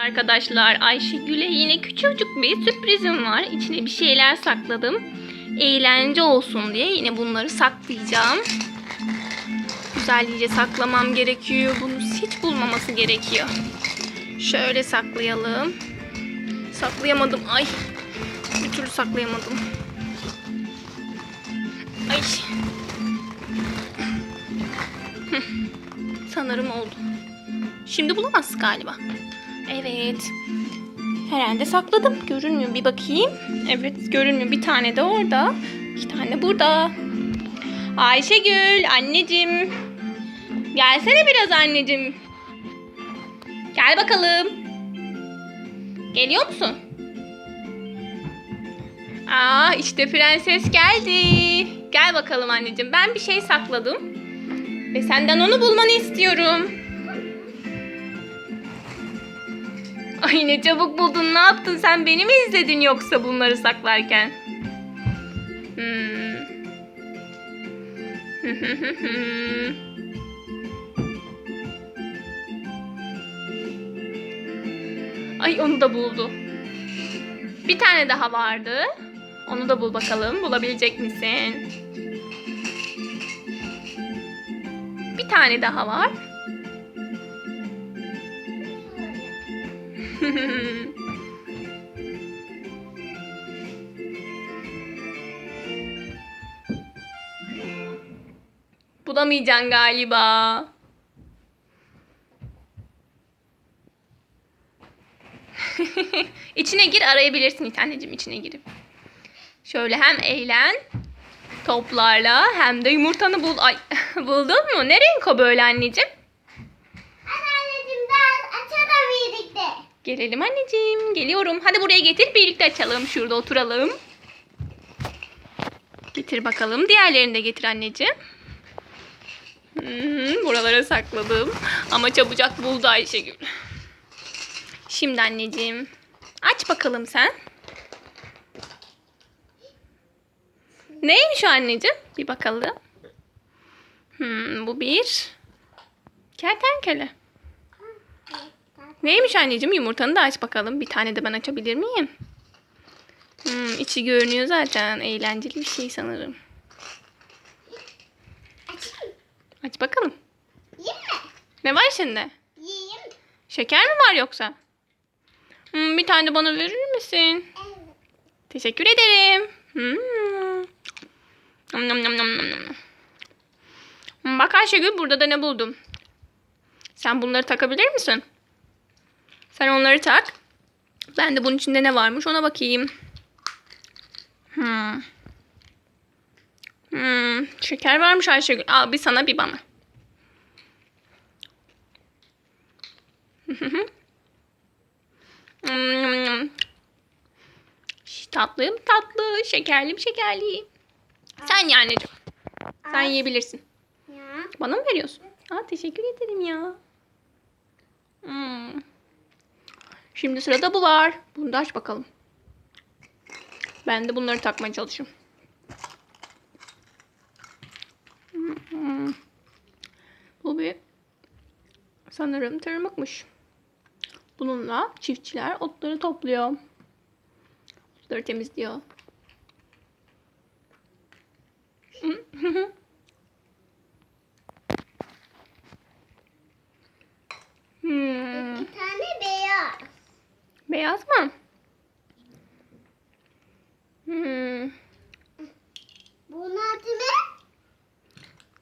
Arkadaşlar Ayşegül'e yine küçücük bir sürprizim var. İçine bir şeyler sakladım. Eğlence olsun diye yine bunları saklayacağım. Güzelce saklamam gerekiyor. Bunu hiç bulmaması gerekiyor. Şöyle saklayalım. Saklayamadım. Ay. Bir türlü saklayamadım. Ay. Sanırım oldu. Şimdi bulamaz galiba. Evet. Herhalde sakladım. Görünmüyor. Bir bakayım. Evet görünmüyor. Bir tane de orada. İki tane burada. Ayşegül anneciğim. Gelsene biraz anneciğim. Gel bakalım. Geliyor musun? Aa işte prenses geldi. Gel bakalım anneciğim. Ben bir şey sakladım. Ve senden onu bulmanı istiyorum. Ay ne çabuk buldun. Ne yaptın? Sen beni mi izledin yoksa bunları saklarken? Hmm. Ay onu da buldu. Bir tane daha vardı. Onu da bul bakalım. Bulabilecek misin? Bir tane daha var. Bulamayacaksın galiba. içine gir arayabilirsin anneciğim içine girip. Şöyle hem eğlen toplarla hem de yumurtanı bul. Ay buldun mu? Ne renk o böyle? Anneciğim ben açalım birlikte. Gelelim anneciğim. Geliyorum. Hadi buraya getir birlikte açalım. Şurada oturalım. Getir bakalım. Diğerlerini de getir anneciğim. Hmm, buralara sakladım. Ama çabucak buldu Ayşegül. Şimdi anneciğim. Aç bakalım sen. Neymiş o anneciğim? Bir bakalım. Hmm, bu bir kertenkele. Neymiş anneciğim? Yumurtanı da aç bakalım. Bir tane de ben açabilir miyim? Hmm, içi görünüyor zaten. Eğlenceli bir şey sanırım. Açayım. Aç bakalım. Yiyeyim mi? Ne var içinde? Yiyeyim. Şeker mi var yoksa? Hmm, bir tane de bana verir misin? Evet. Teşekkür ederim. Hmm. Nom nom nom nom nom Bak Ayşegül burada da ne buldum. Sen bunları takabilir misin? Sen onları tak. Ben de bunun içinde ne varmış ona bakayım. Hmm. Hmm. Şeker varmış Ayşegül. Al bir sana bir bana. Hmm. Şş, Tatlı tatlı, şekerli. Sen ye anneciğim. Sen yiyebilirsin. Bana mı veriyorsun? Aa, teşekkür ederim ya. Hmm. Şimdi sırada bu var. Bunu da aç bakalım. Ben de bunları takmaya çalışıyorum. Hmm. Bu bir sanırım tırmıkmış. Bununla çiftçiler otları topluyor. Otları temizliyor. Hmm. Bir tane beyaz. Beyaz mı? Hmm. Bunun adı ne?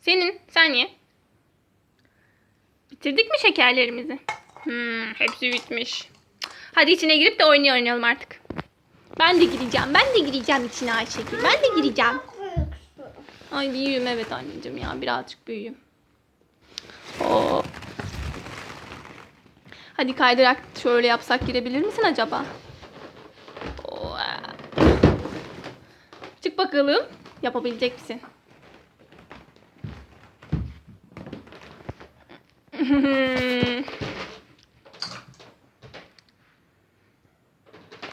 Senin, sen ye. Bitirdik mi şekerlerimizi? Hmm, hepsi bitmiş. Hadi içine girip de oynuyor oynayalım artık. Ben de gireceğim. Ben de gireceğim içine Ayşegül. Ben de gireceğim. Ay büyüğüm evet anneciğim ya. Birazcık büyüğüm. Oo. Hadi kaydırak şöyle yapsak girebilir misin acaba? Oo. Çık bakalım. Yapabilecek misin?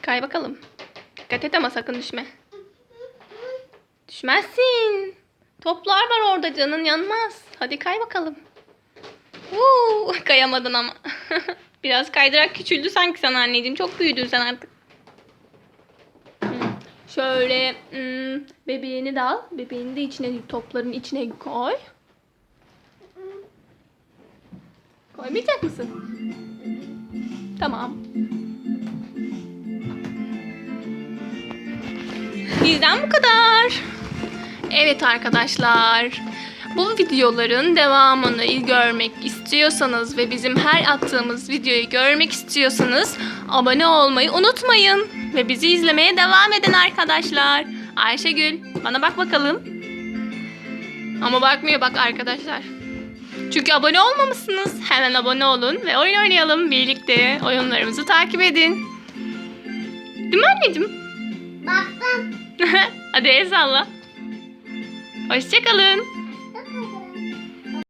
Kay bakalım. Dikkat et ama sakın düşme. Düşmezsin. Toplar var orada canın yanmaz. Hadi kay bakalım. Uuu, kayamadın ama. Biraz kaydırak küçüldü sanki sana anneciğim. Çok büyüdün sen artık. Hı. Şöyle hmm, bebeğini de al. Bebeğini de içine topların içine koy. Koymayacak mısın? Tamam. Bizden bu kadar. Evet arkadaşlar. Bu videoların devamını görmek istiyorsanız ve bizim her attığımız videoyu görmek istiyorsanız abone olmayı unutmayın. Ve bizi izlemeye devam edin arkadaşlar. Ayşegül bana bak bakalım. Ama bakmıyor bak arkadaşlar. Çünkü abone olmamışsınız. Hemen abone olun ve oyun oynayalım birlikte. Oyunlarımızı takip edin. Değil mi anneciğim? Baktım. Hadi el salla. Hoşçakalın.